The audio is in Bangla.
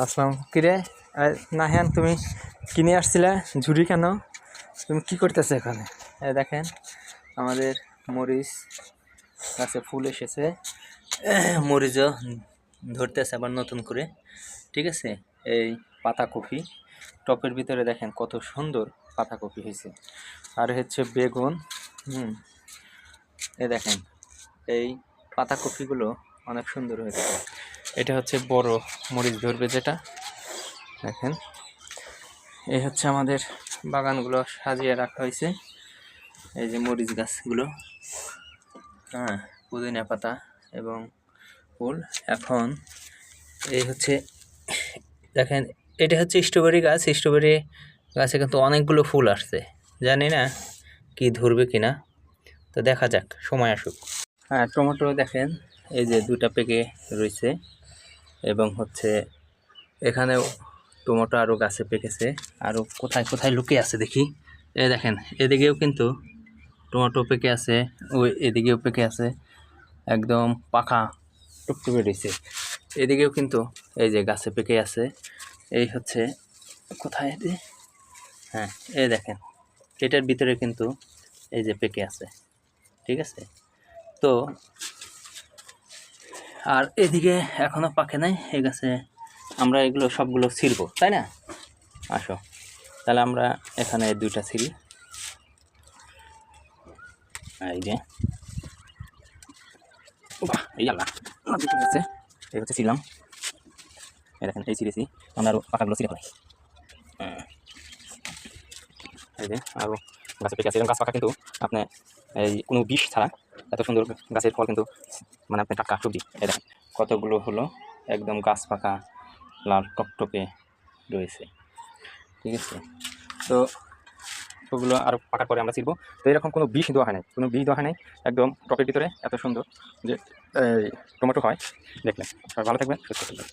আসসালাম কিরে? নাহিয়ান, তুমি কিনে আসছিলে? ঝুড়ি কেন? তুমি কি করতেছো এখানে? দেখেন, আমাদের মরিচ গাছে ফুল এসেছে। মরিচও ধরতেছে আবার নতুন করে। ঠিক আছে? এই পাতাকপি, টপের ভিতরে দেখেন কত সুন্দর পাতাকপি হয়েছে। আর হচ্ছে বেগুন, হুম এই দেখেন, এই পাতাকপিগুলো অনেক সুন্দর হয়েছে। এটা হচ্ছে বড় মরিচ ধরবে যেটা। দেখেন। এই হচ্ছে আমাদের বাগানগুলো সাজিয়ে রাখা হয়েছে। এই যে মরিচ গাছগুলো। হ্যাঁ পুদিনা পাতা এবং ফুল। এখন এই হচ্ছে, দেখেন, এটা হচ্ছে স্ট্রবেরি গাছ। স্ট্রবেরি গাছে কিন্তু অনেকগুলো ফুল আসছে। জানি না কি ধরবে কিনা। তো দেখা যাক, সময় আসুক। হ্যাঁ টমেটো দেখেন, এই যে দুটা পেকে রয়েছে। এবং হচ্ছে এখানেও টমেটো আরও গাছে পেকেছে। আরও কোথায় কোথায় লুকিয়ে আছে দেখি। এ দেখেন, এদিকেও কিন্তু টমেটো পেকে আছে, ওই এদিকেও পেকে আছে, একদম পাখা টুকটুকে রয়েছে। এদিকেও কিন্তু এই যে গাছে পেকে আছে, এই হচ্ছে কোথায় এটি? হ্যাঁ এই দেখেন, এটার ভিতরে কিন্তু এই যে পেকে আছে, ঠিক আছে? তো আর এদিকে এখনও পাকে নাই এই গাছে আমরা এগুলো সবগুলো ছিঁড়বো, তাই না? আসো। তাহলে আমরা এখানে দুইটা ছিঁড়ি। এই যে। এই আল্লাহ পড়ে এই হচ্ছে ছিলাম এই দেখেন, এই ছিঁড়েছি। আমরা আরও পাকাগুলো ছিঁড়ে ফেলাই। এই যে আরও গাছে পেকে আছে। এবং গাছ পাকা কিন্তু আপনি এই কোনো বিষ ছাড়া এত সুন্দর গাছের ফল কিন্তু মানে আপনি টাটকা সবজি দেখেন। কতগুলো হলো, একদম গাছ পাকা, লাল টকটকে রয়েছে। ঠিক আছে? তো ওগুলো আরও পাকার পরে আমরা ছিড়বো। তো এরকম কোনো বিষ দেওয়া হয় নাই, কোনো বিষ দেওয়া হয় নাই, একদম টকের ভিতরে এত সুন্দর যে টমেটো হয়। দেখলেন ভালো থাকবেন, সুস্থ থাকবেন।